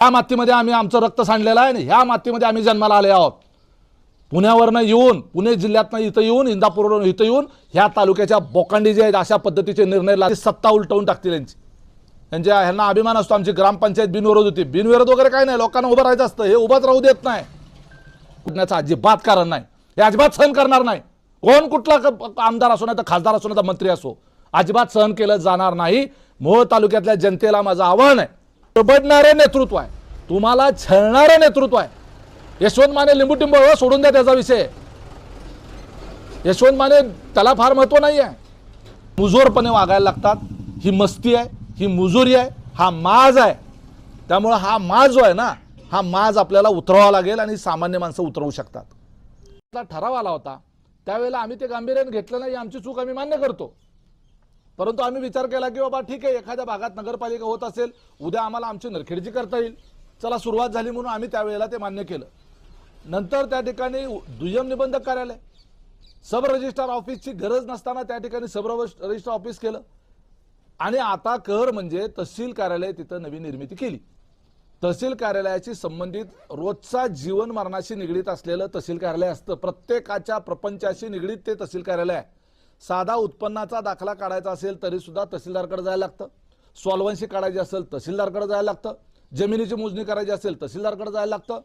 ह्या मातीमध्ये आम्ही आमचं रक्त सांडलेलं आहे आणि ह्या मातीमध्ये आम्ही जन्माला आले आहोत. पुण्यावरनं येऊन पुणे जिल्ह्यातनं इथं येऊन इंदापूरवरून इथं येऊन ह्या तालुक्याच्या बोकांडी जे आहेत अशा पद्धतीचे निर्णय लागले सत्ता उलटवून टाकतील यांची. यांच्या ह्यांना अभिमान असतो आमची ग्रामपंचायत बिनविरोध होती. बिनविरोध वगैरे काय नाही लोकांना उभं राहायचं असतं. हे उभंच राहू देत नाही. कुठण्याचं अजिबात कारण नाही. हे अजिबात सहन करणार नाही. कोण कुठला आमदार असो नाही तर खासदार असो नाही तर मंत्री असो अजिबात सहन केलं जाणार नाही. मोहोळ तालुक्यातल्या जनतेला माझं आव्हान आहे. तबडणारं नेतृत्व आहे. तुम्हाला छळणारं नेतृत्व आहे. यशवंत माने लिंबूटिंब हो, सोडून द्या त्याचा विषय. यशवंत माने त्याला फार महत्त्व नाही आहे मुजोरपणे वागायला लागतात. ही मस्ती आहे ही मुजुरी आहे हा माज आहे. त्यामुळं हा माज जो आहे ना हा माज आपल्याला उतरवावा लागेल आणि सामान्य माणसं उतरवू शकतात. ठराव आला होता. त्यावेळेला आम्ही ते गांभीर्याने घेतलं नाही आमची चूक आम्ही मान्य करतो. परंतु आम्ही विचार केला की बाबा ठीक आहे एखाद्या भागात नगरपालिका होत असेल उद्या आम्हाला आमची नरखेडजी करता येईल. चला सुरुवात झाली म्हणून आम्ही त्यावेळेला ते मान्य केलं. नंतर त्या ठिकाणी दुय्यम निबंधक कार्यालय सब रजिस्ट्रार ऑफिसची गरज नसताना त्या ठिकाणी सब रजिस्ट्रार ऑफिस केलं. आणि आता कर म्हणजे तहसील कार्यालय तिथं नवीन निर्मिती केली. तहसील कार्यालयाशी संबंधित रोजचा जीवन मरणाशी निगडीत असलेलं तहसील कार्यालय असतं. प्रत्येकाच्या प्रपंचाशी निगडीत ते तहसील कार्यालय आहे. साधा उत्पन्नाचा दाखला काढायचा असेल तरीसुद्धा तहसीलदारकडे जायला लागतं. सॉल्वन्सी काढायची असेल तहसीलदारकडे जायला लागतं. जमिनीची मोजणी करायची असेल तहसीलदारकडे जायला लागतं.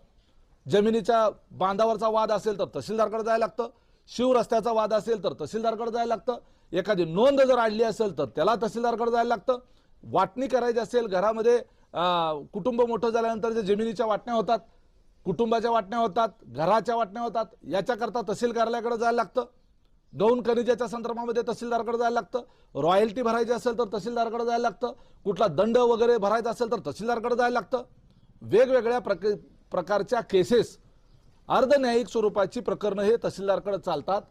जमिनीच्या बांधावरचा वाद असेल तर तहसीलदारकडे जायला लागतं. शिवरस्त्याचा वाद असेल तर तहसीलदारकडे जायला लागतं. एखादी नोंद जर आणली असेल तर त्याला तहसीलदारकडे जायला लागतं. वाटणी करायची असेल घरामध्ये कुटुंब मोठं झाल्यानंतर जे जमिनीच्या वाटण्या होतात कुटुंबाच्या वाटण्या होतात घराच्या वाटण्या होतात याच्याकरता तहसील कार्यालयाकडे जायला लागतं. गौण खनिजाच्या संदर्भामध्ये तहसीलदारकडे जायला लागतं. रॉयल्टी भरायची असेल तर तहसीलदारकडे जायला लागतं. कुठला दंड वगैरे भरायचा असेल तर तहसीलदारकडे जायला लागतं. वेगवेगळ्या प्रक प्रकारच्या केसेस अर्धन्यायिक स्वरूपाची प्रकरणं हे तहसीलदारकडे चालतात.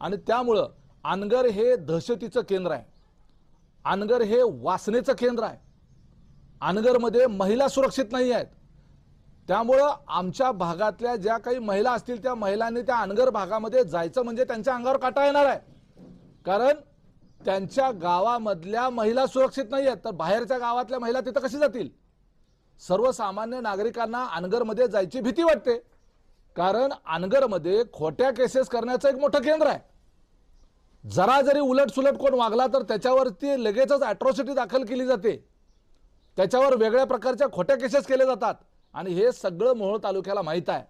आणि त्यामुळं अनगर हे दहशतीचं केंद्र आहे. अनगर हे वासनेचं केंद्र आहे. अनगरमध्ये महिला सुरक्षित नाही आहेत त्यामुळं आमच्या भागातल्या ज्या काही महिला असतील त्या महिलांनी त्या अनगर भागामध्ये जायचं म्हणजे त्यांच्या अंगावर काटा येणार आहे. कारण त्यांच्या गावामधल्या महिला सुरक्षित नाही आहेत तर बाहेरच्या गावातल्या महिला तिथं कशी जातील? सर्वसामान्य नागरिकांना अनगरमध्ये जायची भीती वाटते. कारण अनगरमध्ये खोट्या केसेस करण्याचं एक मोठं केंद्र आहे. जरा जरी उलट सुलट कोण वागला तर त्याच्यावरती लगेचच ॲट्रॉसिटी दाखल केली जाते. त्याच्यावर वेगळ्या प्रकारच्या खोट्या केसेस केले जातात. आणि हे सगळं मोहोळ तालुक्याला माहीत आहे.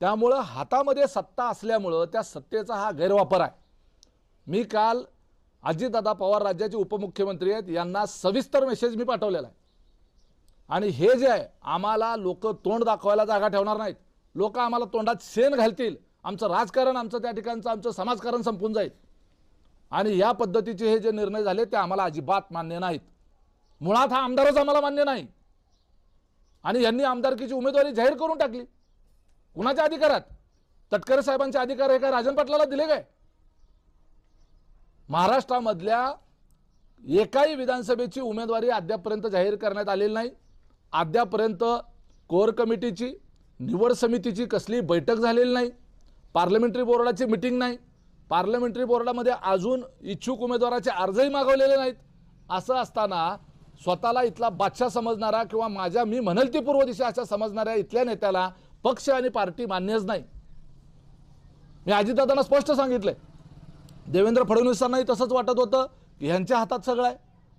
त्यामुळं हातामध्ये सत्ता असल्यामुळं त्या सत्तेचा हा गैरवापर आहे. मी काल अजितदादा पवार राज्याचे उपमुख्यमंत्री आहेत यांना सविस्तर मेसेज मी पाठवलेला आहे. आणि हे जे आहे आम्हाला लोक तोंड दाखवायला जागा ठेवणार नाहीत. लोक आम्हाला तोंडात शेण घालतील. आमचं राजकारण आमचं त्या ठिकाणचं आमचं समाजकारण संपून जाईल. आणि या पद्धतीचे हे जे निर्णय झाले ते आम्हाला अजिबात मान्य नाहीत. मुळात हा आमदारच आम्हाला मान्य नाही. आणि यांनी आमदारकीची उमेदवारी जाहीर करून टाकली. कुणाच्या अधिकारात? तटकरे साहेबांचे अधिकार हे काय राजन पाटलाला दिले काय? महाराष्ट्रामधल्या एकाही विधानसभेची उमेदवारी अद्यापपर्यंत जाहीर करण्यात आलेली नाही. अद्यापर्यंत कोर कमिटीची निवड समितीची कसली बैठक झालेली नाही. पार्लमेंटरी बोर्डाची मिटिंग नाही. पार्लमेंटरी बोर्डामध्ये अजून इच्छुक उमेदवाराचे अर्जही मागवलेले नाहीत. असं असताना स्वतःला इथला बादशाह समजणारा किंवा माझ्या मी म्हणेल ती पूर्व दिशा अशा समजणाऱ्या इथल्या नेत्याला पक्ष आणि पार्टी मान्यच नाही. मी अजितदादांना स्पष्ट सांगितलंय. देवेंद्र फडणवीसांनाही तसंच वाटत होतं की ह्यांच्या हातात सगळं आहे.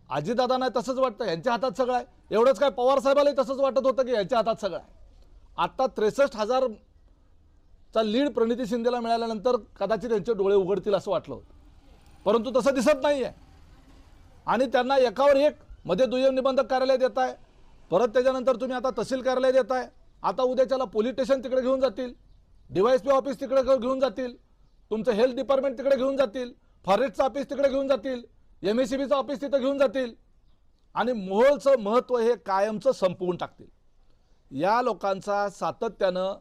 अजितदादांना तसंच वाटतं यांच्या हातात सगळं आहे. एवढंच काय पवारसाहेबालाही तसंच वाटत होतं की यांच्या हातात सगळं आहे. आत्ता त्रेसष्ट हजार चा लीड प्रणिती शिंदेला मिळाल्यानंतर कदाचित त्यांचे डोळे उघडतील असं वाटलं होतं. परंतु तसं दिसत नाही आहे आणि त्यांना एकावर एक मध्ये दुय्यम निबंधक कार्यालय देत आहे. परत त्याच्यानंतर तुम्ही आता तहसील कार्यालय देत आहे. आता उद्याच्याला पोलीस स्टेशन तिकडे घेऊन जातील. डीवायएसपी ऑफिस तिकडे घेऊन जातील. तुमचं हेल्थ डिपार्टमेंट तिकडे घेऊन जातील. फॉरेस्टचं ऑफिस तिकडे घेऊन जातील. एम एस सी बीचं ऑफिस तिथं घेऊन जातील. आणि मोहोळचं महत्त्व हे कायमचं संपवून टाकतील. या लोकांचा सातत्यानं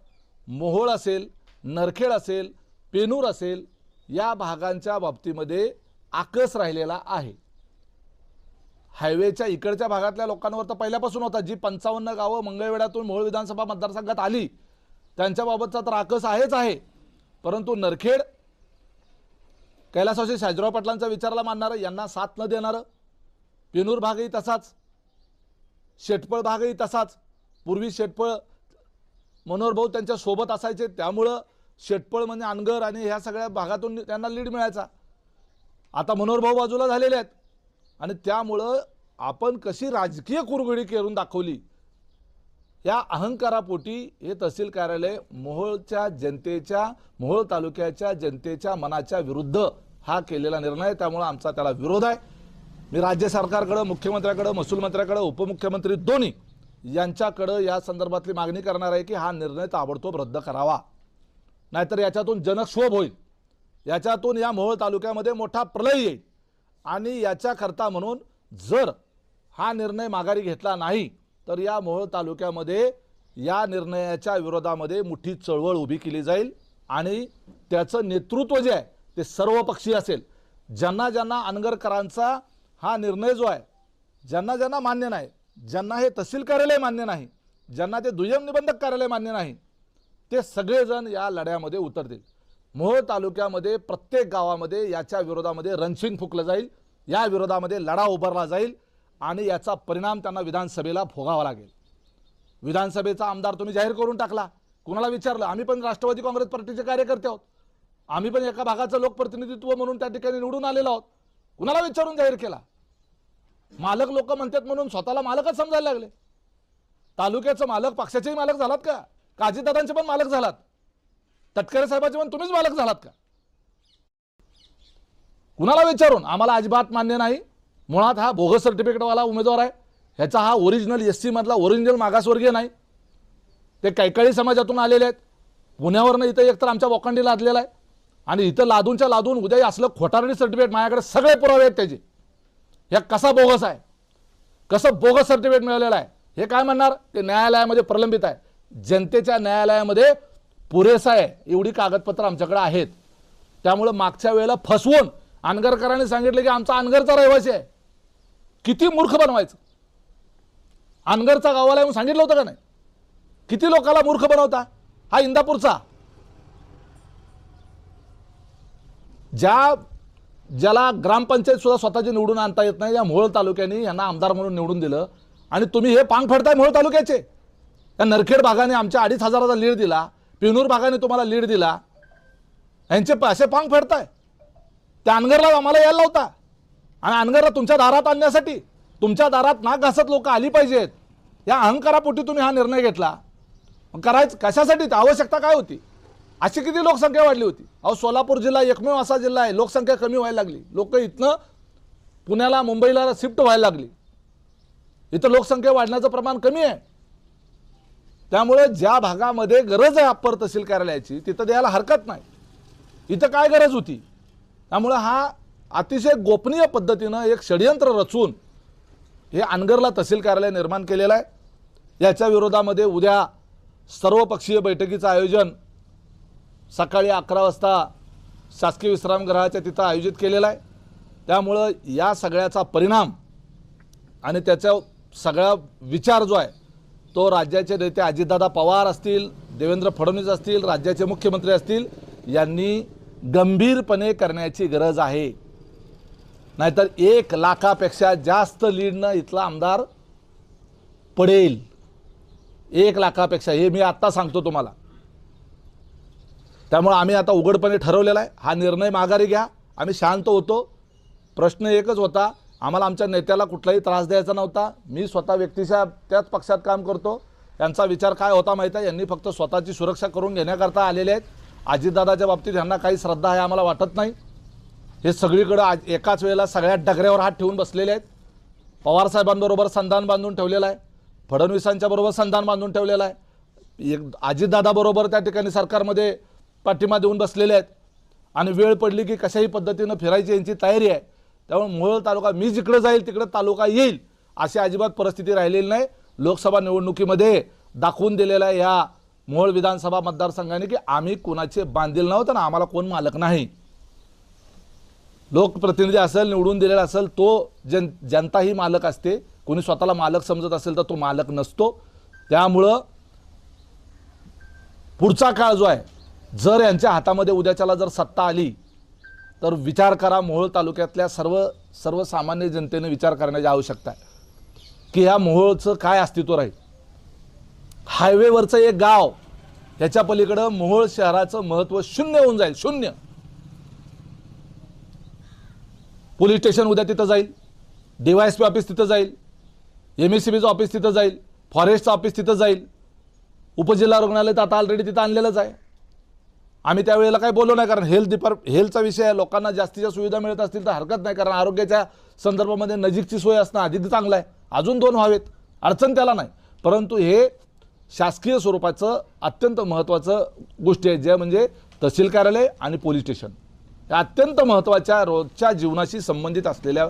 मोहोळ असेल नरखेड असेल पेनूर असेल या भागांच्या बाबतीमध्ये आकस राहिलेला आहे. हायवेच्या इकडच्या भागातल्या लोकांवर तर पहिल्यापासून होता. जी पंचावन्न गावं मंगळवेढ्यातून मोहोळ विधानसभा मतदारसंघात आली त्यांच्याबाबतचा तर आकस आहेच आहे. परंतु नरखेड कैलासवासी शाजीराव पाटलांचा विचारला मानणारं यांना साथ न देणारं पेनूर भागही तसाच शेटपळ भागही तसाच. पूर्वी शेटपळ मनोहर भाऊ त्यांच्यासोबत असायचे त्यामुळं शेटपळ म्हणजे अनगर आणि ह्या सगळ्या भागातून त्यांना लीड मिळायचा. आता मनोहर भाऊ बाजूला झालेले आहेत. आणि त्यामुळं आपण कशी राजकीय कुरघोडी करून दाखवली या अहंकारापोटी हे तहसील कार्यालय मोहोळच्या जनतेच्या मोहोळ तालुक्याच्या जनतेच्या मनाच्या विरुद्ध हा केलेला निर्णय. त्यामुळं आमचा त्याला विरोध आहे. मी राज्य सरकारकडं मुख्यमंत्र्याकडं महसूल मंत्र्याकडं उपमुख्यमंत्री दोन्ही यांच्याकडं या संदर्भातली मागणी करणार आहे की हा निर्णय ताबडतोब रद्द करावा. नाहीतर याच्यातून जनक्षोभ होईल. याच्यातून या मोहोळ तालुक्यामध्ये मोठा प्रलय येईल. आणि याच्याकरता म्हणून जर हा निर्णय माघारी घेतला नाही तर या मोहोळ तालुक्यामध्ये या निर्णयाच्या विरोधामध्ये मोठी चळवळ उभी केली जाईल आणि त्याचं नेतृत्व जे आहे ते सर्वपक्षीय असेल. ज्यांना ज्यांना अनगरकरांचा हा निर्णय जो आहे ज्यांना ज्यांना मान्य नाही ज्यांना हे तहसील कार्यालय मान्य नाही ज्यांना ते दुय्यम निबंधक कार्यालय मान्य नाही ते सगळेजण या लढ्यामध्ये उतरतील. मोहोळ तालुक्यामध्ये प्रत्येक गावामध्ये याच्या विरोधामध्ये रणशिंग फुकलं जाईल. या विरोधामध्ये लढा उभारला जाईल आणि याचा परिणाम त्यांना विधानसभेला भोगावा लागेल. विधानसभेचा आमदार तुम्ही जाहीर करून टाकला. कुणाला विचारलं? आम्ही पण राष्ट्रवादी काँग्रेस पार्टीचे कार्यकर्ते आहोत. आम्ही पण एका भागाचं लोकप्रतिनिधित्व म्हणून त्या ठिकाणी निवडून आलेलो आहोत. कुणाला विचारून जाहीर केला? मालक लोक म्हणतात म्हणून स्वतःला मालकच समजायला लागले. तालुक्याचं मालक पक्षाचेही मालक झालात का? काजीदादांचे पण मालक झालात. तटकरे साहेबाचे पण तुम्हीच मालक झालात का? कुणाला विचारून? आम्हाला अजिबात मान्य नाही. मुळात हा बोगस सर्टिफिकेटवाला उमेदवार आहे. ह्याचा हा ओरिजिनल एस मधला ओरिजिनल मागासवर्गीय नाही. ते कैकाळी समाजातून आलेले आहेत. पुण्यावरनं इथं एकतर आमच्या वोकांडी लादलेला आहे. आणि इथं लादूनच्या लादून उद्या असलं खोटारणी सर्टिफिकेट माझ्याकडे सगळे पुरावे आहेत त्याचे. ह्या कसा बोगस आहे? कसं बोगस सर्टिफिकेट मिळालेलं आहे? हे काय म्हणणार? ते न्यायालयामध्ये प्रलंबित आहे. जनतेच्या न्यायालयामध्ये पुरेसा आहे. एवढी कागदपत्र आमच्याकडे आहेत. त्यामुळं मागच्या वेळेला फसवून अनगरकरांनी सांगितलं की आमचा अनगरचा रहिवासी आहे. किती मूर्ख बनवायचं? अनगरचा गावाला येऊन सांगितलं होतं का नाही? किती लोकाला मूर्ख बनवता? हा इंदापूरचा. ज्या ज्याला ग्रामपंचायत सुद्धा स्वतःची निवडून आणता येत नाही या मोहोळ तालुक्याने यांना आमदार म्हणून निवडून दिलं. आणि तुम्ही हे पांग फडताय मोहोळ तालुक्याचे. त्या नरखेड भागाने आमच्या अडीच हजाराचा लीड दिला. पिनूर भागाने तुम्हाला लीड दिला. यांचे असे पांग फेडताय. त्या अनगरला आम्हाला यायला लावता. आणि अनगरला तुमच्या दारात आणण्यासाठी तुमच्या दारात नाक घासत लोक आली पाहिजेत. या अहंकारापोटी तुम्ही हा निर्णय घेतला. करायचं कशासाठी? आवश्यकता काय होती? अशी किती लोकसंख्या वाढली होती? अहो सोलापूर जिल्हा एकमेव असा जिल्हा आहे. लोकसंख्या कमी व्हायला लागली. लोक इथनं पुण्याला मुंबईला शिफ्ट व्हायला लागली. इथं लोकसंख्या वाढण्याचं प्रमाण कमी आहे. त्यामुळे ज्या भागामध्ये गरज आहे अप्पर तहसील कार्यालयाची तिथं द्यायला हरकत नाही. इथं काय गरज होती? त्यामुळं हा अतिशय गोपनीय पद्धतीनं एक षडयंत्र रचून हे अनगरला तहसील कार्यालय निर्माण केलेलं आहे. याच्या विरोधामध्ये उद्या सर्वपक्षीय बैठकीचं आयोजन सकाळी अकरा वाजता शासकीय विश्रामगृहाच्या तिथं आयोजित केलेलं आहे. त्यामुळं या सगळ्याचा परिणाम आणि त्याचा सगळा विचार जो आहे तो राज्याचे नेते अजितदादा पवार असतील देवेंद्र फडणवीस असतील राज्याचे मुख्यमंत्री असतील यांनी गंभीरपणे करण्याची गरज आहे. नाहीतर एक लाखापेक्षा जास्त लीडनं इथला आमदार पडेल. एक लाखापेक्षा हे मी आत्ता सांगतो तुम्हाला. त्यामुळं आम्ही आता उघडपणे ठरवलेला आहे. हा निर्णय माघारी घ्या. आम्ही शांत होतो. प्रश्न एकच होता आम्हाला आमच्या नेत्याला कुठलाही त्रास द्यायचा नव्हता. मी स्वतः व्यक्तीच्या त्याच पक्षात काम करतो. यांचा विचार काय होता माहीत आहे? यांनी फक्त स्वतःची सुरक्षा करून घेण्याकरता आलेले आहेत. अजितदादाच्या बाबतीत यांना काही श्रद्धा आहे आम्हाला वाटत नाही. हे सगळीकडं आज एकाच वेळेला सगळ्या डगऱ्यावर हात ठेवून बसलेले आहेत. पवारसाहेबांबरोबर संधान बांधून ठेवलेलं आहे. फडणवीसांच्या बरोबर संधान बांधून ठेवलेलं आहे. एक अजितदादाबरोबर त्या ठिकाणी सरकारमध्ये पाठिंबा देऊन बसलेले आहेत. आणि वेळ पडली की कशाही पद्धतीनं फिरायची यांची तयारी आहे. त्यामुळे मोहोळ तालुका मी जिकडं जाईल तिकडं तालुका येईल अशी अजिबात परिस्थिती राहिलेली नाही. लोकसभा निवडणुकीमध्ये दाखवून दिलेल्या आहे ह्या मोहोळ विधानसभा मतदारसंघाने की आम्ही कोणाचे बांधील नव्हतं ना आम्हाला कोण मालक नाही. लोकप्रतिनिधी असेल निवडून दिलेला असेल तो जन जनता ही मालक असते. कोणी स्वतःला मालक समजत असेल तर तो मालक नसतो. त्यामुळं पुढचा काळ जो आहे जर यांच्या हातामध्ये उद्याच्याला जर सत्ता आली तर विचार करा मोहोळ तालुक्यातल्या सर्व सर्वसामान्य जनतेने विचार करण्याची आवश्यकता आहे. की ह्या मोहोळचं काय अस्तित्व राहील? हायवेवरचं एक गाव ह्याच्या पलीकडं मोहोळ शहराचं महत्त्व शून्य होऊन जाईल शून्य. पोलीस स्टेशन उद्या तिथं जाईल डीवायएसपी ऑफिस तिथं जाईल एम एस सी बीचं ऑफिस तिथं जाईल फॉरेस्टचं ऑफिस तिथं जाईल उपजिल्हा रुग्णालय तर आता ऑलरेडी तिथं आणलेलंच आहे. आम्ही त्यावेळेला काही बोललो नाही कारण हेल्थ डिपार हेल्थचा विषय आहे. लोकांना जास्तीच्या सुविधा मिळत असतील तर हरकत नाही कारण आरोग्याच्या संदर्भामध्ये नजीकची सोय असणं अधिक चांगलं आहे. अजून दोन व्हावेत. अडचण त्याला नाही. परंतु हे शासकीय स्वरूपाचं अत्यंत महत्त्वाचं गोष्टी आहेत ज्या म्हणजे तहसील कार्यालय आणि पोलीस स्टेशन. या अत्यंत महत्त्वाच्या रोजच्या जीवनाशी संबंधित असलेल्या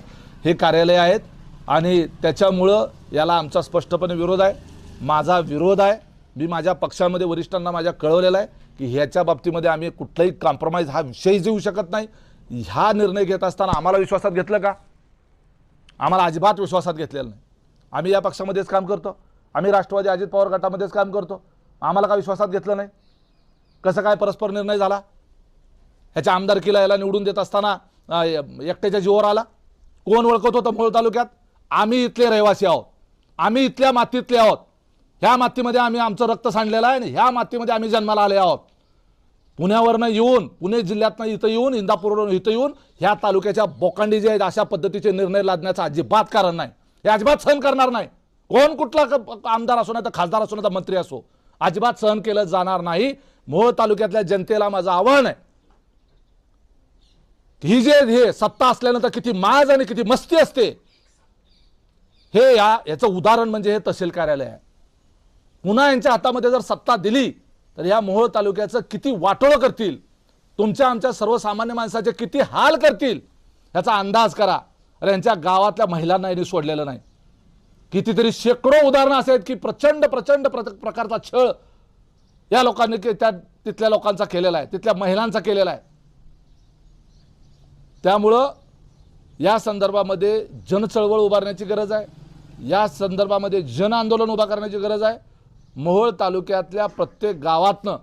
हे कार्यालय आहेत आणि त्याच्यामुळं याला आमचा स्पष्टपणे विरोध आहे. माझा विरोध आहे. मी माझ्या पक्षामध्ये वरिष्ठांना माझ्या कळवलेला आहे की ह्याच्या बाबतीमध्ये आम्ही कुठलाही कॉम्प्रोमाइज हा विषयच येऊ शकत नाही. हा निर्णय घेत असताना आम्हाला विश्वासात घेतलं का? आम्हाला अजिबात विश्वासात घेतलेलं नाही. आम्ही या पक्षामध्येच काम करतो. आम्ही राष्ट्रवादी अजित पवार गटामध्येच काम करतो. आम्हाला का विश्वासात घेतलं नाही? कसं काय परस्पर निर्णय झाला? ह्याच्या आमदारकीला याला निवडून देत असताना एकट्याच्या जीवावर आला? कोण ओळखत होतं मोहोळ तालुक्यात? आम्ही इथले रहिवासी आहोत. आम्ही इथल्या मातीतले आहोत. ह्या मातीमध्ये आम्ही आमचं रक्त सांडलेलं आहे आणि ह्या मातीमध्ये आम्ही जन्माला आले आहोत. पुण्यावरनं येऊन पुणे जिल्ह्यातनं इथं येऊन इंदापूरवरून इथं येऊन ह्या तालुक्याच्या बोकांडी जे आहेत अशा पद्धतीचे निर्णय लादण्याचं अजिबात कारण नाही. हे अजिबात सहन करणार नाही. कोण कुठला आमदार असो नाही तर खासदार असो नाही तर मंत्री असो अजिबात सहन केलं जाणार नाही. मोहोळ तालुक्यातल्या जनतेला माझं आव्हान आहे. ही जे हे सत्ता असल्यानंतर किती माज आणि किती मस्ती असते हे या याचं उदाहरण म्हणजे हे तहसील कार्यालय आहे. पुन्हा यांच्या हातामध्ये जर सत्ता दिली तर या मोहोळ तालुक्याचं किती वाटोळं करतील? तुमच्या आमच्या सर्वसामान्य माणसाचे किती हाल करतील? याचा अंदाज करा. अरे यांच्या गावातल्या महिलांना यांनी सोडलेलं नाही. कितीतरी शेकडो उदाहरणं असे आहेत की प्रचंड प्रचंड प्र- प्रकारचा छळ या लोकांनी के- त्या तिथल्या लोकांचा केलेला आहे तिथल्या महिलांचा केलेला आहे. त्यामुळं या संदर्भामध्ये जनचळवळ उभारण्याची गरज आहे. या संदर्भामध्ये जन आंदोलन उभा करण्याची गरज आहे. मोहोळ तालुक्यातल्या प्रत्येक गावातनं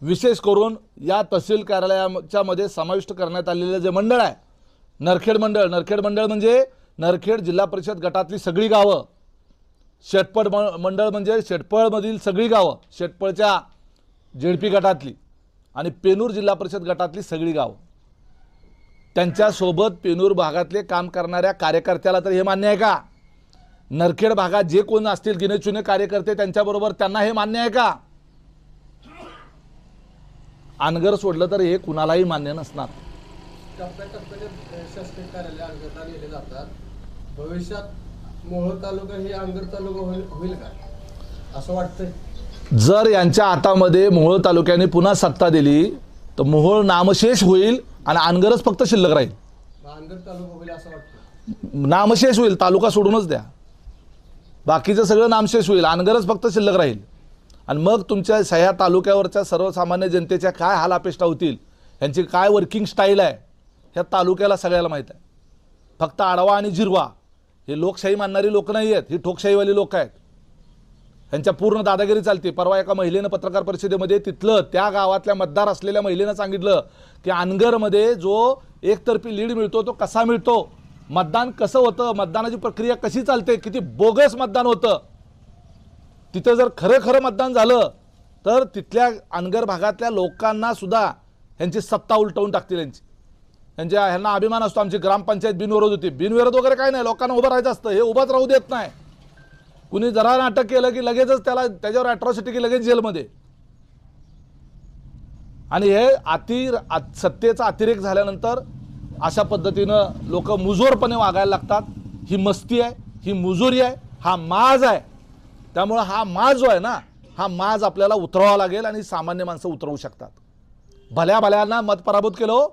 विशेष करून या तहसील कार्यालयाच्या मध्ये समाविष्ट करण्यात आलेलं जे मंडळ आहे नरखेड मंडळ. नरखेड मंडळ म्हणजे नरखेड जिल्हा परिषद गटातली सगळी गावं. शेटपळ म- मंडळ म्हणजे शेटपळमधील सगळी गावं शेटपळच्या जेडपी गटातली आणि पेनूर जिल्हा परिषद गटातली सगळी गावं. त्यांच्यासोबत पेनूर भागातले काम करणाऱ्या कार्यकर्त्याला तर हे मान्य आहे का? नरखेड भागात जे कोण असतील गिनेचुने कार्यकर्ते त्यांच्याबरोबर त्यांना हे मान्य आहे का? अनगर सोडलं तर हे कुणालाही मान्य नसणार. जर यांच्या हातामध्ये मोहोळ तालुक्याने पुन्हा सत्ता दिली तर मोहोळ नामशेष होईल आणि अनगरच फक्त शिल्लक राहील. मग अंगर तालुका होईल असं वाटतं नामशेष होईल तालुका सोडूनच द्या. बाकीचं सगळं नामशेष होईल. अनगरच फक्त शिल्लक राहील. आणि मग तुमच्या सह्या तालुक्यावरच्या सर्वसामान्य जनतेच्या काय हाल अपेष्टा होतील यांची काय वर्किंग स्टाईल आहे ह्या तालुक्याला सगळ्याला माहीत आहे. फक्त आडवा आणि जिरवा हे लोकशाही मानणारी लोक नाही आहेत ही ठोकशाहीवाली लोक आहेत. यांच्या पूर्ण दादागिरी चालते. परवा एका महिलेनं पत्रकार परिषदेमध्ये तिथलं त्या गावातल्या मतदार असलेल्या महिलेनं सांगितलं की अनगरमध्ये जो एकतर्फी लीड मिळतो तो कसा मिळतो? मतदान कसं होतं? मतदानाची प्रक्रिया कशी चालते? किती बोगस मतदान होतं? तिथं जर खरं खरं मतदान झालं तर तिथल्या अनगर भागातल्या लोकांना सुद्धा ह्यांची सत्ता उलटवून टाकतील यांची यांच्या ह्यांना अभिमान असतो. आमची ग्रामपंचायत बिनविरोध होती. बिनविरोध वगैरे काय नाही. लोकांना उभं राहायचं असतं. हे उभंच राहू देत नाही. कुणी जरा नाटक केलं की लगेचच त्याला त्याच्यावर अॅट्रॉसिटी की लगेच जेलमध्ये. आणि हे अति सत्तेचा अतिरेक झाल्यानंतर अशा पद्धतीनं लोक मुजोरपणे वागायला लागतात. ही मस्ती आहे ही मुजोरी आहे हा माज आहे. त्यामुळं हा माज जो आहे ना हा माज आपल्याला उतरवावा लागेल आणि सामान्य माणसं उतरवू शकतात. भल्या भल्यांना मत पराभूत केलं हो.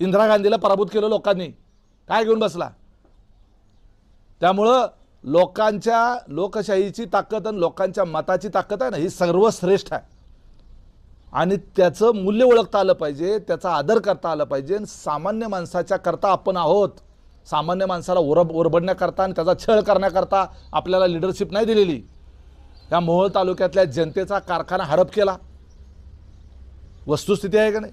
इंदिरा गांधीला पराभूत केलं लोकांनी. काय घेऊन बसला? त्यामुळं लोकांच्या लोकशाहीची ताकद आणि लोकांच्या मताची ताकद आहे ना ही सर्वश्रेष्ठ आहे. आणि त्याचं मूल्य ओळखता आलं पाहिजे त्याचा आदर करता आला पाहिजे आणि सामान्य माणसाच्या करता आपण आहोत. सामान्य माणसाला ओरब ओरबडण्याकरता आणि त्याचा छळ करण्याकरता आपल्याला लिडरशिप नाही दिलेली. या मोहोळ तालुक्यातल्या जनतेचा कारखाना हडप केला. वस्तुस्थिती आहे का नाही?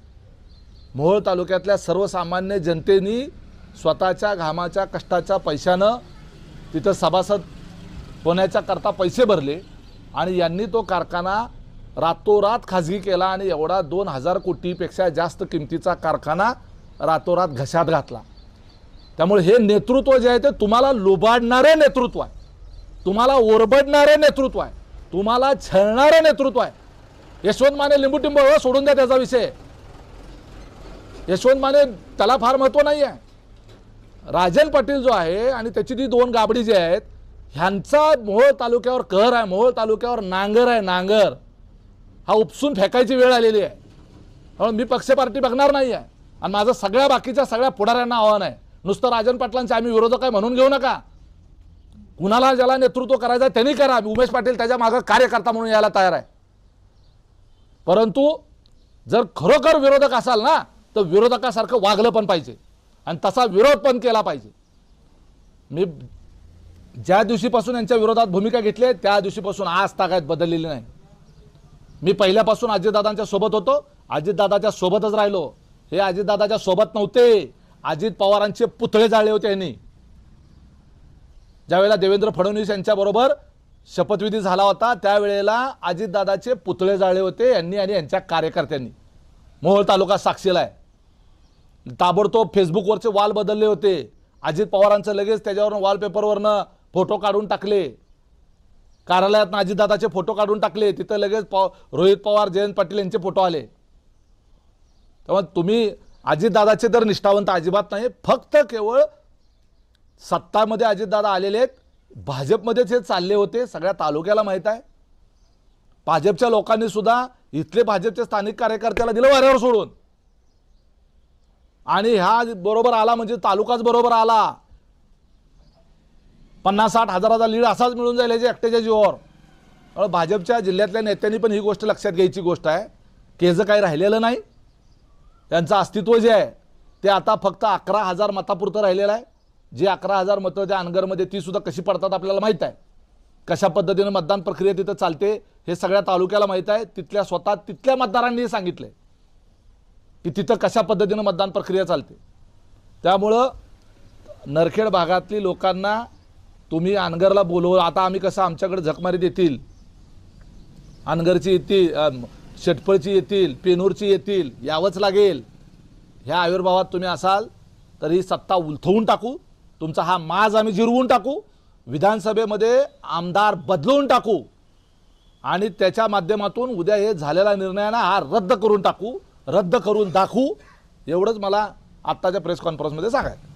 मोहोळ तालुक्यातल्या सर्वसामान्य जनतेनी स्वतःच्या घामाच्या कष्टाच्या पैशानं तिथं सभासद होण्याच्या करता पैसे भरले आणि यांनी तो कारखाना रातोरात खाजगी केला आणि एवढा दोन हजार कोटीपेक्षा जास्त किमतीचा कारखाना रातोरात घशात घातला. त्यामुळे हे नेतृत्व जे आहे ते तुम्हाला लुबाडणारे नेतृत्व आहे. तुम्हाला ओरबडणारे नेतृत्व आहे. तुम्हाला छळणारे नेतृत्व आहे. यशवंत माने लिंबूटिंब हो, सोडून द्या त्याचा विषय. यशवंत माने त्याला फार महत्त्व नाही आहे. राजन पाटील जो आहे आणि त्याची ती दोन गाबडी जे आहेत ह्यांचा मोहोळ तालुक्यावर कहर आहे मोहोळ तालुक्यावर नांगर आहे नांगर. हा उपसून फेकायची वेळ आलेली आहे. म्हणून मी पक्ष पार्टी बघणार नाही आहे. आणि माझं सगळ्या बाकीच्या सगळ्या पुढाऱ्यांना आव्हान आहे. नुसतं राजन पाटलांचे आम्ही विरोधक आहे म्हणून घेऊ नका. कुणाला ज्याला नेतृत्व करायचं आहे त्यांनी करा. उमेश पाटील त्याच्या मागं कार्यकर्ता म्हणून यायला तयार आहे. परंतु जर खरोखर विरोधक असाल ना तर विरोधकासारखं वागलं पण पाहिजे. आणि तसा विरोध पण केला पाहिजे. मी ज्या दिवशीपासून यांच्या विरोधात भूमिका घेतली आहे त्या दिवशीपासून आज तागायत बदललेली नाही. मी पहिल्यापासून अजितदादांच्या सोबत होतो. अजितदादाच्या सोबतच राहिलो. हे अजितदादाच्या सोबत नव्हते. अजित पवारांचे पुतळे जाळले होते यांनी. ज्यावेळेला देवेंद्र फडणवीस यांच्याबरोबर शपथविधी झाला होता त्यावेळेला अजितदादाचे पुतळे जाळले होते यांनी आणि यांच्या कार्यकर्त्यांनी. मोहोळ तालुका साक्षीला आहे. ताबडतोब फेसबुकवरचे वाल बदलले होते. अजित पवारांचं लगेच त्याच्यावरून वॉलपेपरवरनं फोटो काढून टाकले. कार्यालयात अजितदादाचे फोटो काढून टाकले. तिथं लगेच पव रोहित पवार जयंत पाटील यांचे फोटो आले. तेव्हा तुम्ही अजितदादाचे तर निष्ठावंत अजिबात नाही फक्त केवळ सत्तामध्ये अजितदादा आलेले आहेत. भाजपमध्येच हे चालले होते सगळ्या तालुक्याला माहीत आहे. भाजपच्या लोकांनी सुद्धा इथले भाजपचे स्थानिक कार्यकर्त्याला दिलं वाऱ्यावर सोडून. आणि ह्या बरोबर आला म्हणजे तालुकाच बरोबर आला. पन्नास साठ हजाराचा लीड असाच मिळून जाईल याच्या एकट्याच्या जीवावर. भाजपच्या जिल्ह्यातल्या नेत्यांनी पण ही गोष्ट लक्षात घ्यायची गोष्ट आहे. केजं काही राहिलेलं नाही. त्यांचं अस्तित्व जे आहे ते आता फक्त अकरा हजार मतापुरतं राहिलेलं आहे. जे अकरा हजार मतं त्या अनगरमध्ये ती सुद्धा कशी पडतात आपल्याला माहीत आहे. कशा पद्धतीनं मतदान प्रक्रिया तिथं चालते हे सगळ्या तालुक्याला माहीत आहे. तिथल्या स्वतः तिथल्या मतदारांनी सांगितलं की तिथं कशा पद्धतीनं मतदान प्रक्रिया चालते. त्यामुळं नरखेड भागातली लोकांना तुम्ही अनगरला बोलव आता आम्ही कसं आमच्याकडे झकमारी देतील? अनगरची येतील शेटफळची येतील पेनूरची येतील यावंच लागेल. ह्या आयुर्भावात तुम्ही असाल तर ही सत्ता उलथवून टाकू. तुमचा हा माज आम्ही जिरवून टाकू. विधानसभेमध्ये आमदार बदलवून टाकू. आणि त्याच्या माध्यमातून उद्या हे झालेला निर्णयाना हा रद्द करून टाकू. रद्द करून दाखवू. एवढंच मला आत्ताच्या प्रेस कॉन्फरन्समध्ये सांगायचं.